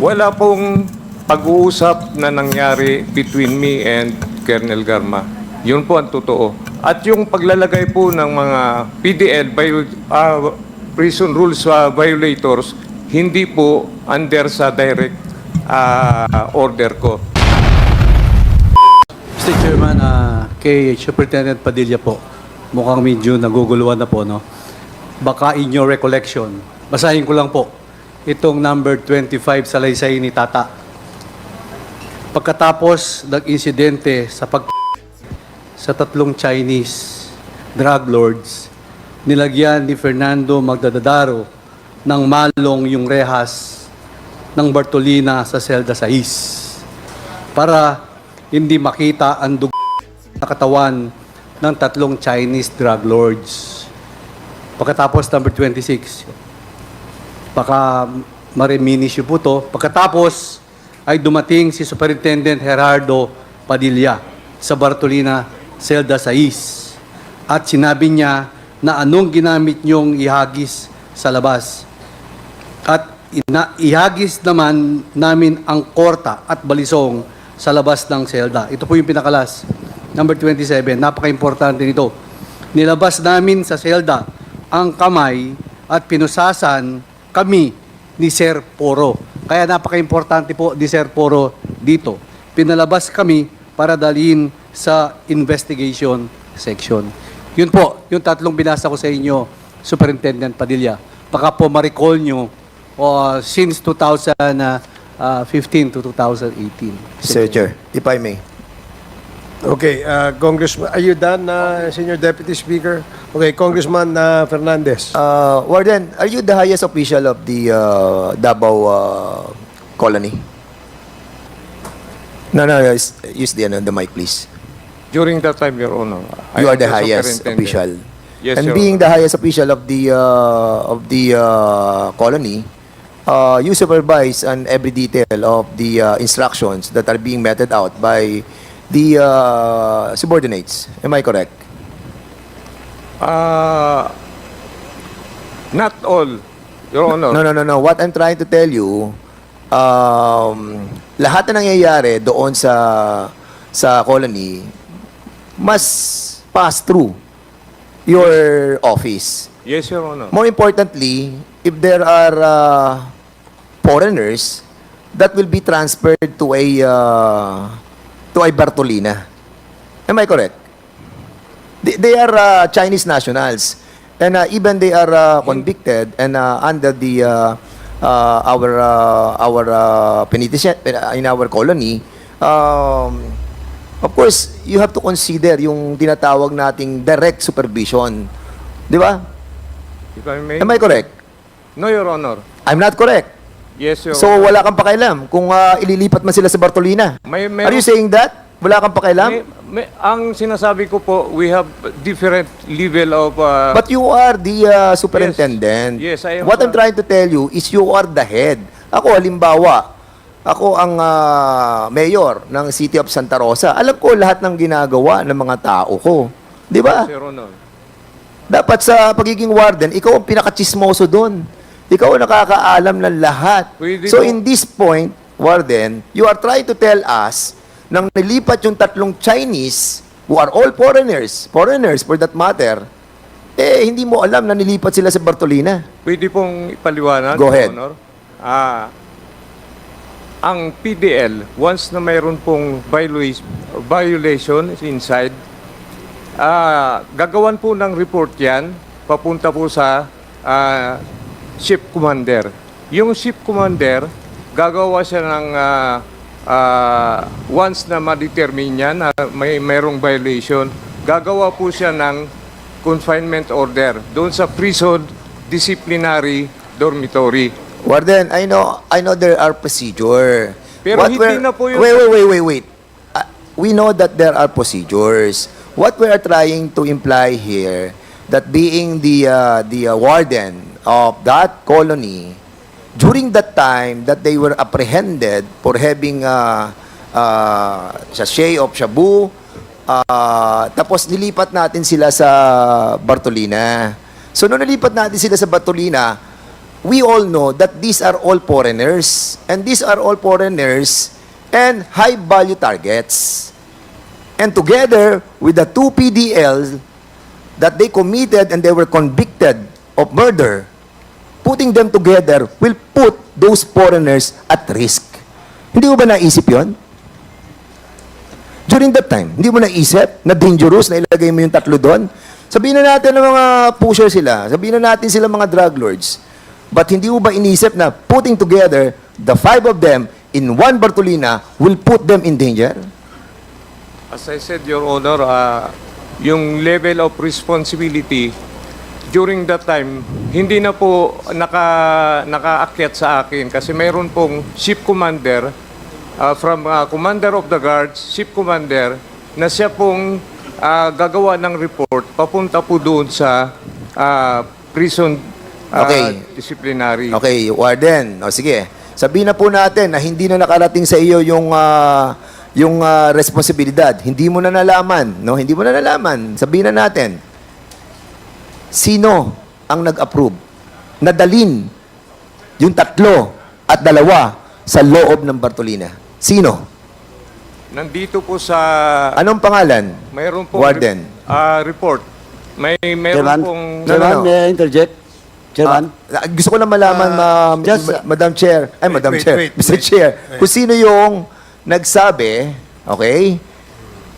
Wala pong pag-uusap na nangyari between me and Colonel Garma. Yun po ang totoo. At yung paglalagay po ng mga PDL, bio, ah, prison rules ah, violators, hindi po under sa direct ah, order ko. Mr. Chairman, ah, kay Superintendent Padilla po, mukhang medyo naguguluhan na po, no? Baka in your recollection, basahin ko lang po, itong number 25 sa laysay ni Tata. Pagkatapos ng insidente sa pag sa tatlong Chinese drug lords, nilagyan ni Fernando Magdadadaro ng malong yung rehas ng Bartolina sa Selda 6 para hindi makita ang dug na katawan ng tatlong Chinese drug lords. Pagkatapos number 26, baka mariminis yun po to. Pagkatapos ay dumating si Superintendent Gerardo Padilla sa Bartolina Celda 6 at sinabi niya na anong ginamit niyong ihagis sa labas. At ina, ihagis naman namin ang korta at balisong sa labas ng selda. Ito po yung pinakalas. Number 27, napaka-importante nito. Nilabas namin sa selda ang kamay at pinusasan kami ni Sir Poro. Kaya napaka-importante po ni Sir Poro dito. Pinalabas kami para dalhin sa investigation section. Yun po, yung tatlong binasa ko sa inyo, Superintendent Padilla. Baka po ma-recall nyo uh, since 2015 to 2018. Sir Chair, if I may. Okay, uh, Congressman, are you done, uh, Senior Deputy Speaker? Okay, Congressman uh, Fernandez. Uh, Warden, are you the highest official of the uh, Davao uh, colony? No, no, no, use, use the, ano, the mic, please. During that time, Your Honor, I You am are the highest superintendent. official. Yes, and Your being Honor. the highest official of the uh, of the uh, colony, uh, you supervise on every detail of the uh, instructions that are being meted out by the uh, subordinates. Am I correct? Ah, not all, Your Honor. No, no, no, no. What I'm trying to tell you, um, lahat na nangyayari doon sa sa colony must pass through your office. Yes, Your Honor. More importantly, if there are uh, foreigners, that will be transferred to a uh, to a Bartolina. Am I correct? They, they are uh, Chinese nationals, and uh, even they are uh, convicted and uh, under the uh, uh, our uh, our uh, penitentiary in our colony. Um, of course, you have to consider yung tinatawag nating direct supervision. Di ba? If I may. Am I correct? No, Your Honor. I'm not correct. Yes, Your So Honor. wala kang pakialam kung ah, ililipat man sila sa Bartolina. May, Are meron- you saying that? Wala kang pakialam? May- may- ang sinasabi ko po, we have different level of... uh, But you are the ah, superintendent. Yes, I am, What I'm sir. trying to tell you is you are the head. Ako, halimbawa, ako ang ah, mayor ng City of Santa Rosa. Alam ko lahat ng ginagawa ng mga tao ko. Di ba? Yes, Your Honor. Dapat sa pagiging warden, ikaw ang pinakachismoso doon. Ikaw ang nakakaalam ng lahat. So in this point, warden, you are trying to tell us nang nilipat yung tatlong Chinese, who are all foreigners, foreigners for that matter, eh, hindi mo alam na nilipat sila sa Bartolina. Pwede pong ipaliwanag, Go ahead. Honor. Ah, ang PDL, once na mayroon pong violation, violation inside, ah, gagawan po ng report yan, papunta po sa ah, ship commander. Yung ship commander, gagawa siya ng ah, ah, once na ma-determine niya na may mayroong violation, gagawa po siya ng confinement order doon sa prison disciplinary dormitory. Warden, I know, I know there are procedure. Pero hindi we're- na po yung- Wait, wait, wait, wait, wait. Uh, we know that there are procedures. What we are trying to imply here, that being the uh, the uh, warden of that colony, during that time that they were apprehended for having uh, uh, sachet of shabu, uh, tapos nilipat natin sila sa Bartolina. So, nung nilipat natin sila sa Bartolina, we all know that these are all foreigners. And these are all foreigners and high-value targets. And together with the two PDLs that they committed and they were convicted of murder, putting them together will put those foreigners at risk. Hindi mo ba naisip yon? During that time, hindi mo naisip na dangerous na ilagay mo yung tatlo doon? Sabihin na natin ng mga pusher sila, sabihin na natin sila mga drug lords. But hindi mo ba inisip na putting together the five of them in one Bartolina will put them in danger? As I said, Your Honor, ah, yung level of responsibility during that time, hindi na po naka, nakaakyat sa akin kasi mayroon pong ship commander ah, from ah, commander of the guards, ship commander, na siya pong ah, gagawa ng report papunta po doon sa ah, prison ah, Okay. disciplinary. Okay, Warden. O sige. Sabihin na po natin na hindi na nakarating sa iyo yung ah, yung ah, responsibilidad. Hindi mo na nalaman, no? Hindi mo na nalaman. Sabihin na natin. Sino ang nag-approve? Nadalin yung tatlo at dalawa sa loob ng Bartolina. Sino? Nandito po sa Anong pangalan? mayroon pong Warden. ah, report. May mayroon Chairman, pong No, no, Chairman, no. may I interject? Chairman? Ah, gusto ko lang malaman, ma- just- ma- Madam Chair, ay, Wait, Madam wait, Chair, wait, Mr. wait. Chair, Wait. kung sino yung nagsabi, okay,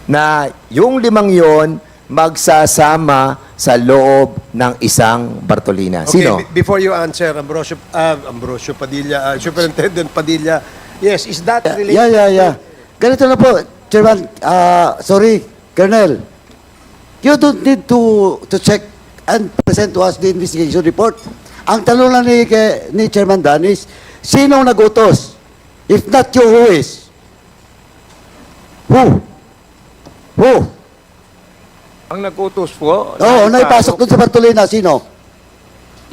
na yung limang yon magsasama sa loob ng isang Bartolina. Okay, Sino? be- before you answer, Ambrosio, ah, Ambrosio Padilla, ah, Superintendent Padilla, yes, is that related? Yeah, yeah, yeah. Ganito na po, Chairman. ah, sorry, Colonel. You don't need to to check and present to us the investigation report. Ang tanong lang ni, kay, ni Chairman Dan is, sino nagutos? If not you, who is? Who? Who? Ang nag-utos po. Oo, oh, naipasok doon sa Bartolina, sino?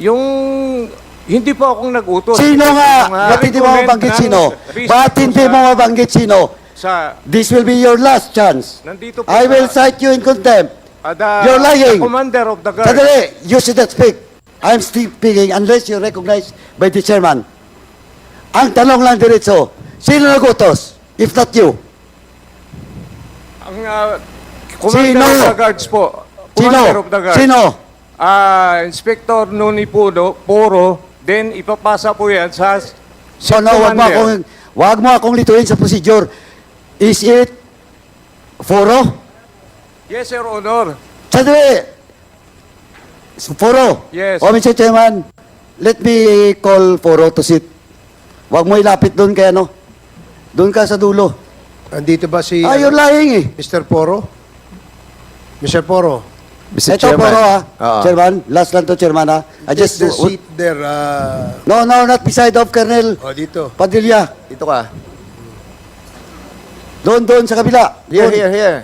Yung hindi po akong nag-utos. Sino nga? Ba't hindi mo mabanggit ng sino? Ba't hindi mo mabanggit sino? Sa, This will be your last chance. nandito po I will cite you in contempt. ah, the, You're lying. the commander of the guard. Sandali, you should not speak. I'm still speaking unless you're recognized by the chairman. Ang tanong lang diretso, sino nagutos? If not you. Ang ah, commander Sino? of the guards po. Sino? Commander of the guards. Sino? Ah, Inspector Nuni Puno, Poro, then ipapasa po yan sa So no, wag mo akong, wag mo akong lituin sa procedure. Is it foro? Yes, Your Honor. Sandali. Foro. Yes. O, Mr. Chairman, let me call Foro to sit. Wag mo ilapit doon kay ano. Doon ka sa dulo. Andito ba si Ah, you're lying eh. Mr. Poro? Mr. Poro, Mr. Ito, Foro ah. Oo. Chairman, last lang to, Chairman ah. I take just, the seat there. ah, no, no, not beside of Colonel oh, dito. Padilla. Dito ka. Doon, doon sa kabila. Here, Doon. here, here.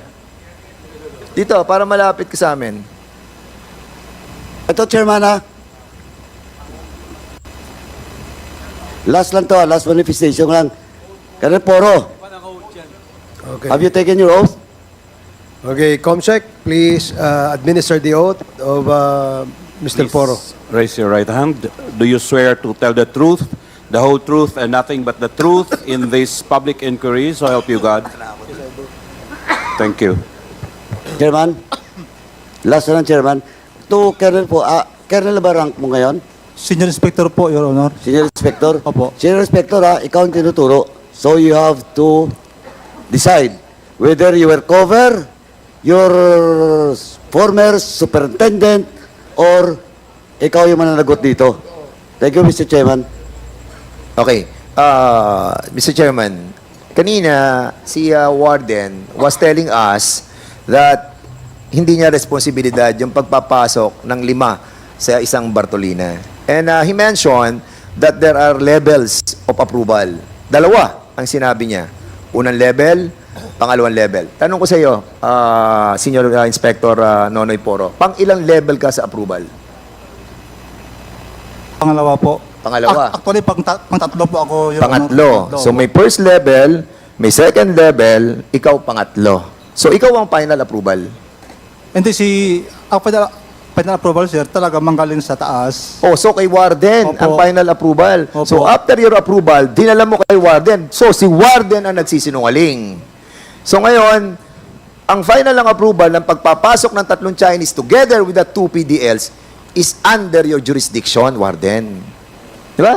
Dito, para malapit ka sa amin. Ito, Chairman ah. Last lang to, ah, last manifestation lang. Colonel Poro, Okay. have you taken your oath? Okay, Comsec, please uh, administer the oath of uh, Mr. Please Poro. Raise your right hand. Do you swear to tell the truth, the whole truth, and nothing but the truth in this public inquiry? So help you God. Thank you. Chairman, last na lang, Chairman. To Colonel po, ah, Colonel ba rank mo ngayon? Senior Inspector po, Your Honor. Senior Inspector? Opo. Senior Inspector, ha, ikaw ang tinuturo. So you have to decide whether you were cover, your former superintendent, or ikaw yung mananagot dito. Thank you, Mr. Chairman. Okay. Uh, Mr. Chairman, kanina si uh, Warden was telling us that hindi niya responsibilidad yung pagpapasok ng lima sa isang Bartolina. And uh, he mentioned that there are levels of approval. Dalawa ang sinabi niya. Unang level, pangalawang level. Tanong ko sa iyo, uh, Senior uh, Inspector uh, Nonoy Poro, pang ilang level ka sa approval? Pangalawa po. Pangalawa. Ac- Actually, pang, ta- pang tatlo po ako, Honor. Pangatlo. So may first level, may second level, ikaw pangatlo. So ikaw ang final approval. Hindi si... Ang final, final approval, sir, talaga manggaling sa taas. Oh, so kay Warden Opo. ang final approval. Opo. So after your approval, dinala mo kay Warden. So si Warden ang nagsisinungaling. So ngayon, ang final ng approval ng pagpapasok ng tatlong Chinese together with the two PDLs is under your jurisdiction, Warden. Di ba?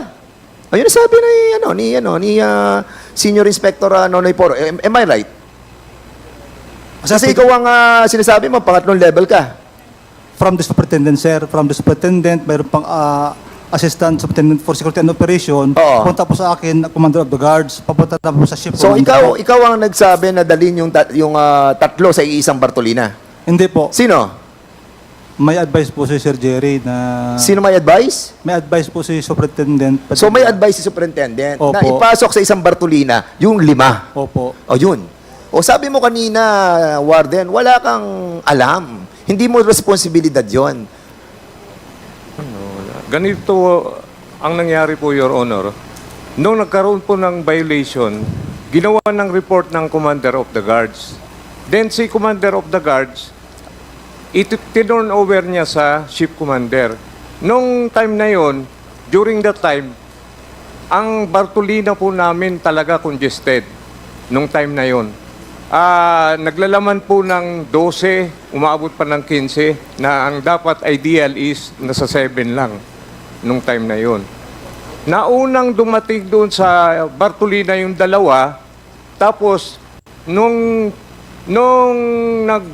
Ayun ang sabi ni ano ni ano ni ah, Senior Inspector uh, Nonoy Poro. Am, am I right? Kasi ikaw ang ah, sinasabi mo pangatlong level ka. From the superintendent, sir, from the superintendent, mayroon pang ah, assistant superintendent for security and operation. Oo. Punta po sa akin, commander of the guards, papunta na po sa ship. So commander ikaw ikaw ang nagsabi na dalhin yung tat- yung ah, tatlo sa iisang Bartolina. Hindi po. Sino? May advice po si Sir Jerry na... Sino may advice? May advice po si superintendent. So may advice si superintendent na Opo. ipasok sa isang Bartolina yung lima. Opo. O yun. O sabi mo kanina, Warden, wala kang alam. Hindi mo responsibilidad yon. Ganito ang nangyari po, Your Honor. Nung nagkaroon po ng violation, ginawa ng report ng Commander of the Guards. Then si Commander of the Guards, ito tinurn over niya sa ship commander. Nung time na yon, during that time, ang Bartolina po namin talaga congested nung time na yon. Ah, naglalaman po ng 12, umaabot pa ng 15 na ang dapat ideal is nasa 7 lang nung time na yon. Naunang dumating doon sa Bartolina yung dalawa, tapos nung nung nag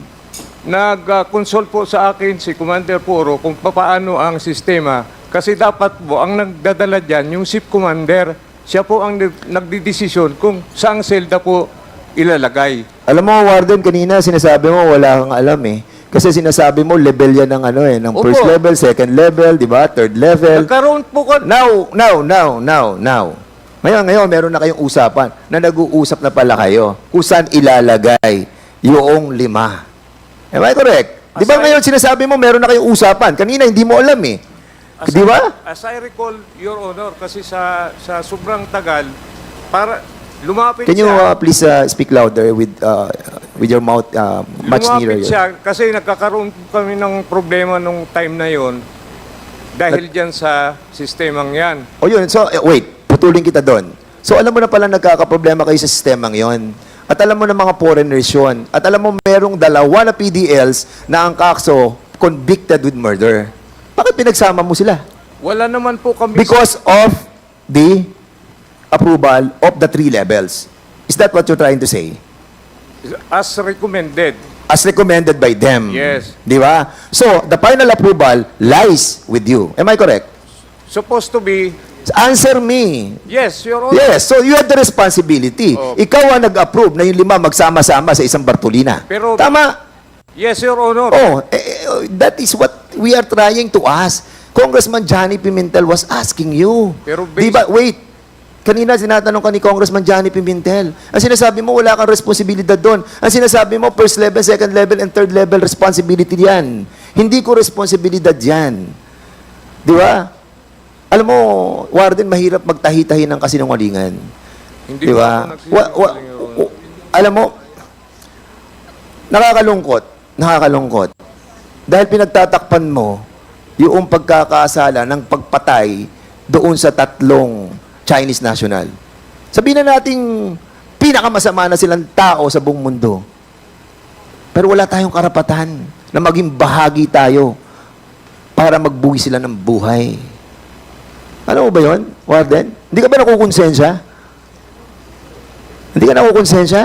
nag-consult po sa akin si Commander Puro kung papaano ang sistema kasi dapat po ang nagdadala diyan yung ship commander siya po ang nag- nagdidesisyon kung saang selda po ilalagay. Alam mo, Warden, kanina sinasabi mo wala kang alam eh. Kasi sinasabi mo level yan ng ano eh, ng first Opo. level, second level, di ba? Third level. Nagkaroon po ko Now, now, now, now, now. Ngayon, ngayon, meron na kayong usapan na nag-uusap na pala kayo kung saan ilalagay yung lima. Am I correct? Di ba ngayon sinasabi mo meron na kayong usapan? Kanina hindi mo alam eh. As Di I- ba? As I recall, Your Honor, kasi sa sa sobrang tagal, para lumapit Can you uh, please uh, speak louder with uh, with your mouth uh, much nearer? lumapit yun? siya, kasi nagkakaroon kami ng problema nung time na yon dahil dyan sa sistemang yan. O yun, so eh, wait, putulin kita doon. So alam mo na pala nagkakaproblema kayo sa sistemang yon. At alam mo na mga foreigners yun. At alam mo merong dalawa na PDLs na ang kakso convicted with murder. Bakit pinagsama mo sila? Wala naman po kami... Because of the approval of the three levels. Is that what you're trying to say? As recommended. As recommended by them. Yes. Di ba? So, the final approval lies with you. Am I correct? Supposed to be, Answer me. yes, Your Honor. Yes, so you have the responsibility. Oh. Ikaw ang nag-approve na yung lima magsama-sama sa isang Bartolina. Pero- Tama. Yes, Your Honor. Oh, eh, eh, that is what we are trying to ask. Congressman Johnny Pimentel was asking you. Pero Di based- ba, wait, kanina sinatanong ka ni Congressman Johnny Pimentel. Ang sinasabi mo, wala kang responsibilidad doon. Ang sinasabi mo, first level, second level, and third level responsibility yan. Hindi ko responsibilidad yan. Di ba? Alam mo, Warden, mahirap magtahi-tahi ng kasinungalingan. Hindi Di ba? Wa- wa- wa- alam mo, nakakalungkot, nakakalungkot. Dahil pinagtatakpan mo yung pagkakasala ng pagpatay doon sa tatlong Chinese national. Sabihin na nating pinakamasama na silang tao sa buong mundo. Pero wala tayong karapatan na maging bahagi tayo para magbuwi sila ng buhay. Mo ba yon, Warden? Hindi ka ba nakukonsensya? Hindi ka nakukonsensya?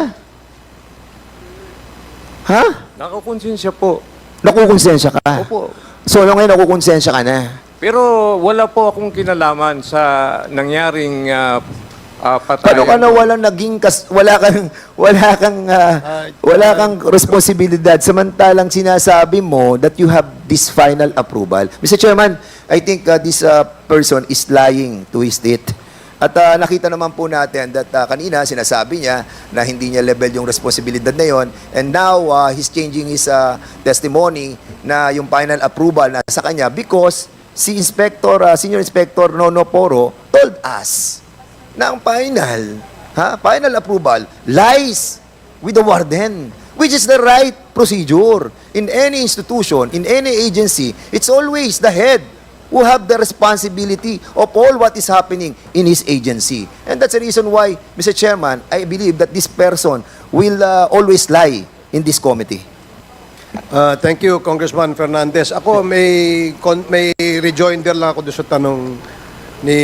Ha? Nakakonsensya po. Nakukonsensya ka? Opo. So, ano ngayon nakukonsensya ka na? Pero wala po akong kinalaman sa nangyaring uh, uh, Paano patayan. ka na wala naging kas, wala kang wala kang ah, wala kang responsibilidad samantalang sinasabi mo that you have this final approval. Mr. Chairman, I think ah, this ah, person is lying to his state. At ah, nakita naman po natin that ah, kanina sinasabi niya na hindi niya level yung responsibilidad na yon and now ah, he's changing his ah, testimony na yung final approval na sa kanya because si Inspector ah, Senior Inspector Nono Poro told us na ang final, ha, final approval lies with the warden, which is the right procedure. In any institution, in any agency, it's always the head who have the responsibility of all what is happening in his agency. And that's the reason why, Mr. Chairman, I believe that this person will uh, always lie in this committee. Uh, thank you, Congressman Fernandez. Ako, may, may rejoinder lang ako sa tanong ni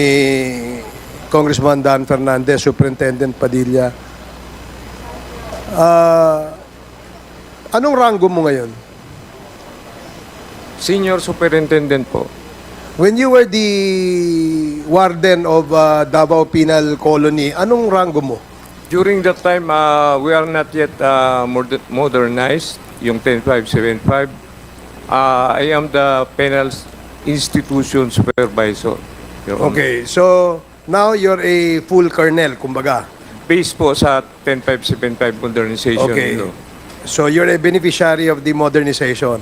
Congressman Dan Fernandez, Superintendent Padilla. Ah, anong rango mo ngayon? Senior Superintendent po. When you were the warden of uh, Davao Penal Colony, anong rango mo? During that time, uh, we are not yet uh, moder- modernized, yung 10575. Uh, I am the penal institution supervisor. Your. Okay, so now you're a full colonel, kumbaga. Based po sa 10575 modernization. Okay. law. So you're a beneficiary of the modernization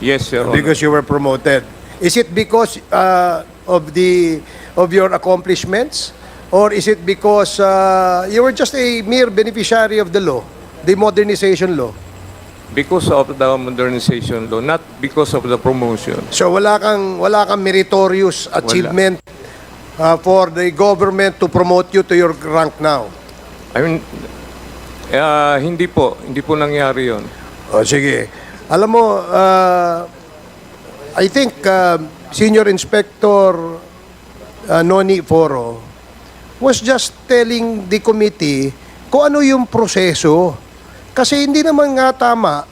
Yes, Your Honor. because you were promoted. Is it because uh, of the of your accomplishments or is it because uh, you were just a mere beneficiary of the law, the modernization law? Because of the modernization law, not because of the promotion. So wala kang wala kang meritorious achievement uh, for the government to promote you to your rank now. I mean, uh, hindi po. Hindi po nangyari yon. O sige. Alam mo, uh, I think uh, Senior Inspector uh, Noni Foro was just telling the committee kung ano yung proseso. Kasi hindi naman nga tama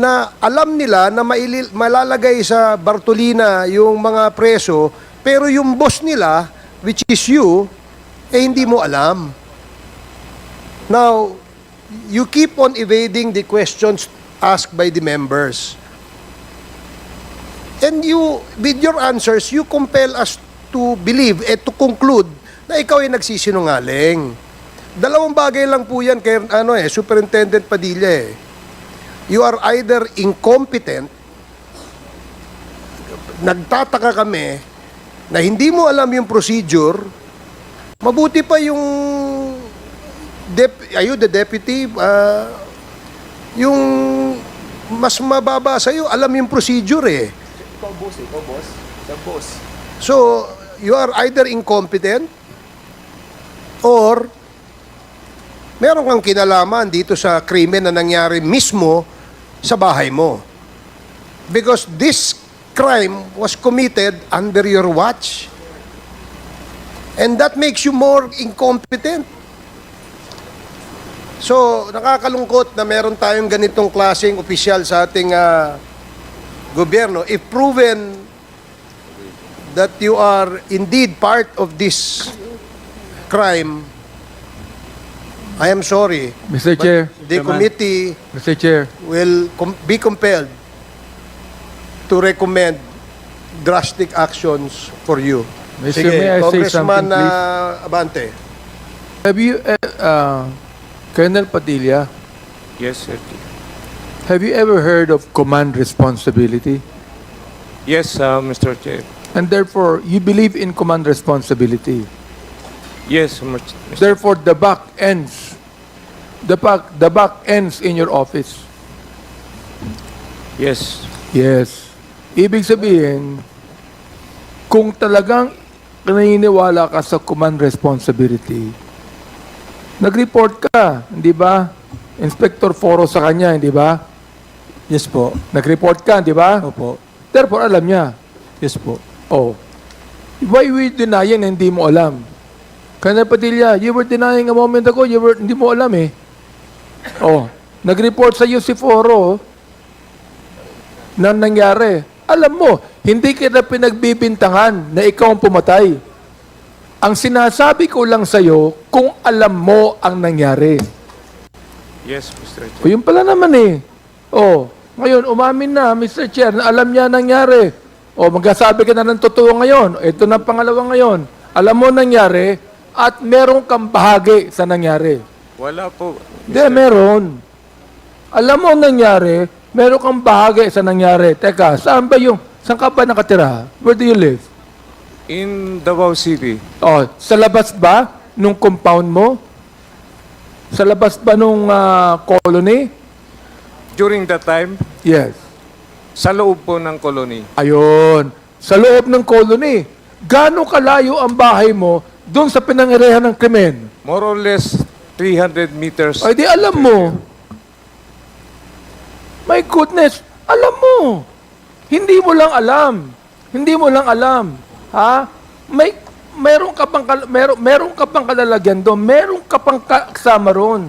na alam nila na mailil, malalagay sa Bartolina yung mga preso, pero yung boss nila, which is you, eh hindi mo alam. Now, you keep on evading the questions asked by the members. And you, with your answers, you compel us to believe and to conclude na ikaw ay nagsisinungaling. Dalawang bagay lang po yan kay ano eh, Superintendent Padilla eh. You are either incompetent, nagtataka kami na hindi mo alam yung procedure, mabuti pa yung dep- are you the deputy? Uh, yung mas mababa sa'yo, alam yung procedure eh. So, you are either incompetent or meron kang kinalaman dito sa krimen na nangyari mismo sa bahay mo. Because this crime was committed under your watch. And that makes you more incompetent. So, nakakalungkot na meron tayong ganitong klaseng opisyal sa ating ah, gobyerno. If proven that you are indeed part of this crime, I am sorry. Mr. Chair, The committee Mr. Chair, will com- be compelled to recommend drastic actions for you. Mr. May I say Congressman something, ah, Abante. have you, uh, uh, Colonel Padilla, Yes, sir. have you ever heard of command responsibility? Yes, uh, Mr. Chair. And therefore, you believe in command responsibility. Yes, Mr. Therefore, the buck ends. The buck, the buck ends in your office. Yes. Yes. Ibig sabihin, kung talagang naniniwala ka sa command responsibility, nag-report ka, hindi ba? Inspector Foro sa kanya, hindi ba? Yes po. Nag-report ka, di ba? Opo. Therefore, alam niya. Yes po. Oh. Why we denying na hindi mo alam? Colonel Padilla, you were denying a moment ago, you were, hindi mo alam eh. Oh. Nag-report sa iyo si Foro na nangyari. Alam mo, hindi kita pinagbibintangan na ikaw ang pumatay. Ang sinasabi ko lang sa iyo kung alam mo ang nangyari. Yes, Mr. Chair. O yun pala naman eh. O, ngayon, umamin na, Mr. Chair, na alam niya nangyari. O, magsasabi ka na ng totoo ngayon. Ito na pangalawa ngayon. Alam mo nangyari at meron kang bahagi sa nangyari. Wala po. Hindi, meron. Alam mo nangyari, meron kang bahagi sa nangyari. Teka, saan ba yung, saan ka ba nakatira? Where do you live? In Davao City. O, sa labas ba nung compound mo? Sa labas ba nung ah, colony? during that time, Yes. sa loob po ng colony. Ayun. Sa loob ng colony. Gaano kalayo ang bahay mo doon sa pinangyarihan ng krimen? More or less 300 meters. Ay di alam mo. My goodness, alam mo. Hindi mo lang alam. Hindi mo lang alam. Ha? May meron ka pang meron, meron ka pang kalalagyan doon. Meron ka pang ka- kasama ron.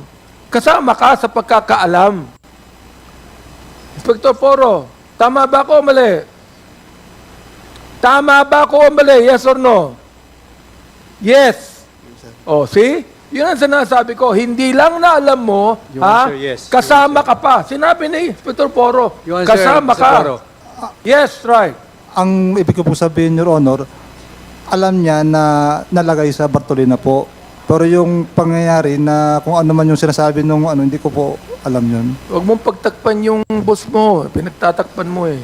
Kasama ka sa pagkakaalam. Inspector Foro, tama ba ako o mali? Tama ba ako o mali? Yes or no? Yes. Oh, see? Yun ang sinasabi ko. Hindi lang na alam mo, ha? Answer, yes. Kasama ka pa. Sinabi ni Inspector Poro, Yung answer, kasama ka. Poro. Yes, right. Ang ibig ko po sabihin, Your Honor, alam niya na nalagay sa Bartolina po. Pero yung pangyayari na kung ano man yung sinasabi nung ano, hindi ko po alam yun. Huwag mong pagtakpan yung boss mo. Pinagtatakpan mo eh.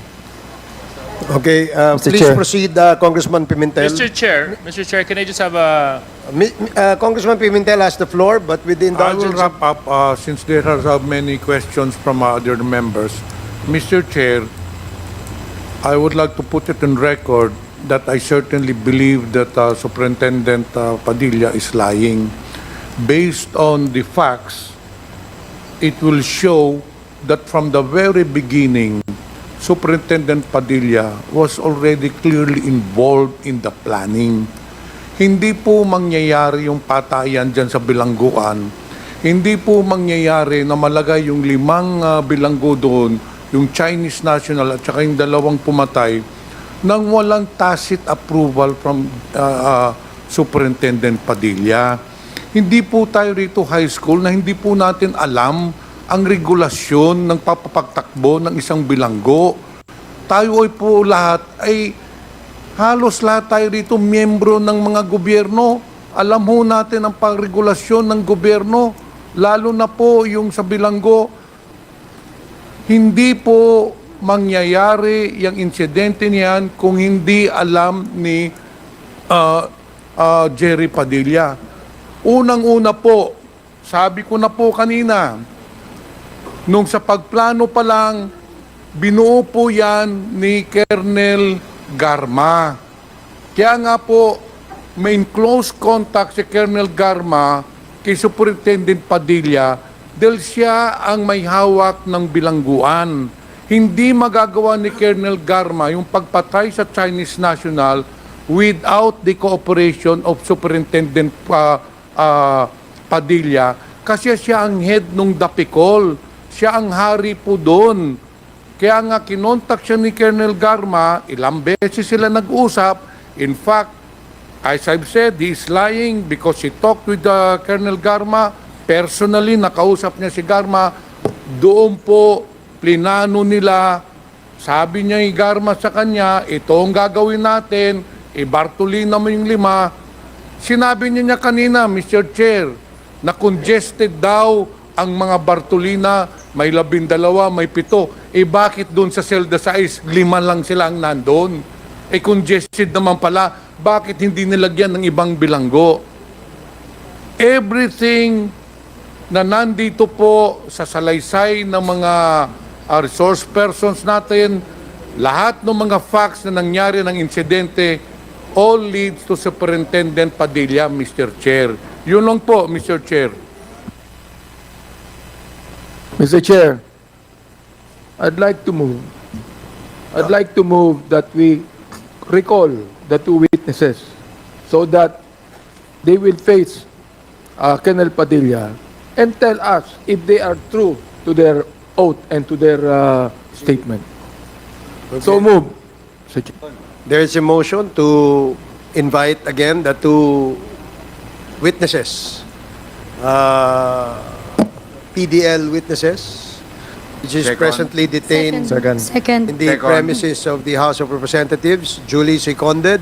Okay, uh, Mr. please Chair. proceed, uh, Congressman Pimentel. Mr. Chair, Mr. Chair, can I just have a Mi- mi- uh, Congressman Pimentel has the floor, but with the I will indulgence of wrap up uh, since there are so many questions from other members. Mr. Chair, I would like to put it on record that I certainly believe that uh, Superintendent uh, Padilla is lying. Based on the facts, it will show that from the very beginning, Superintendent Padilla was already clearly involved in the planning. Hindi po mangyayari yung patayan dyan sa bilangguan. Hindi po mangyayari na malagay yung limang ah, bilanggo doon, yung Chinese national at saka yung dalawang pumatay, nang walang tacit approval from ah, ah, Superintendent Padilla. Hindi po tayo rito high school na hindi po natin alam ang regulasyon ng papapagtakbo ng isang bilanggo. Tayo ay po lahat ay halos lahat tayo rito miyembro ng mga gobyerno. Alam ho natin ang pangregulasyon ng gobyerno, lalo na po yung sa bilanggo. Hindi po mangyayari yung insidente niyan kung hindi alam ni ah, ah, Jerry Padilla. Unang-una po, sabi ko na po kanina, nung sa pagplano pa lang, binuo po yan ni Colonel Garma. Kaya nga po, may close contact si Colonel Garma kay Superintendent Padilla dahil siya ang may hawak ng bilangguan. Hindi magagawa ni Colonel Garma yung pagpatay sa Chinese national without the cooperation of Superintendent uh, uh, Padilla kasi siya ang head nung Dapicol. Siya ang hari po doon. Kaya nga kinontak siya ni Colonel Garma, ilang beses sila nag-usap. In fact, as I've said, he is lying because he talked with uh, Colonel Garma. Personally, nakausap niya si Garma. Doon po, plinano nila. Sabi niya yung Garma sa kanya, ito ang gagawin natin. I-Bartolina mo yung lima. Sinabi niya niya kanina, Mr. Chair, na congested daw ang mga Bartolina, may labindalawa, may pito. Eh bakit doon sa Selda Sais, lima lang sila ang nandun? Eh congested naman pala, bakit hindi nilagyan ng ibang bilanggo? Everything na nandito po sa salaysay ng mga ah, resource persons natin, lahat ng mga facts na nangyari ng insidente, all leads to Superintendent Padilla, Mr. Chair. Yun lang po, Mr. Chair. Mr. Chair, I'd like to move. I'd like to move that we recall the two witnesses so that they will face uh, Colonel Padilla and tell us if they are true to their oath and to their uh, statement. So move. There is a motion to invite again the two witnesses, uh, PDL witnesses, which is presently detained Second. in the premises of the House of Representatives, duly seconded.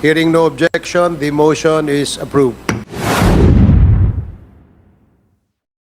Hearing no objection, the motion is approved.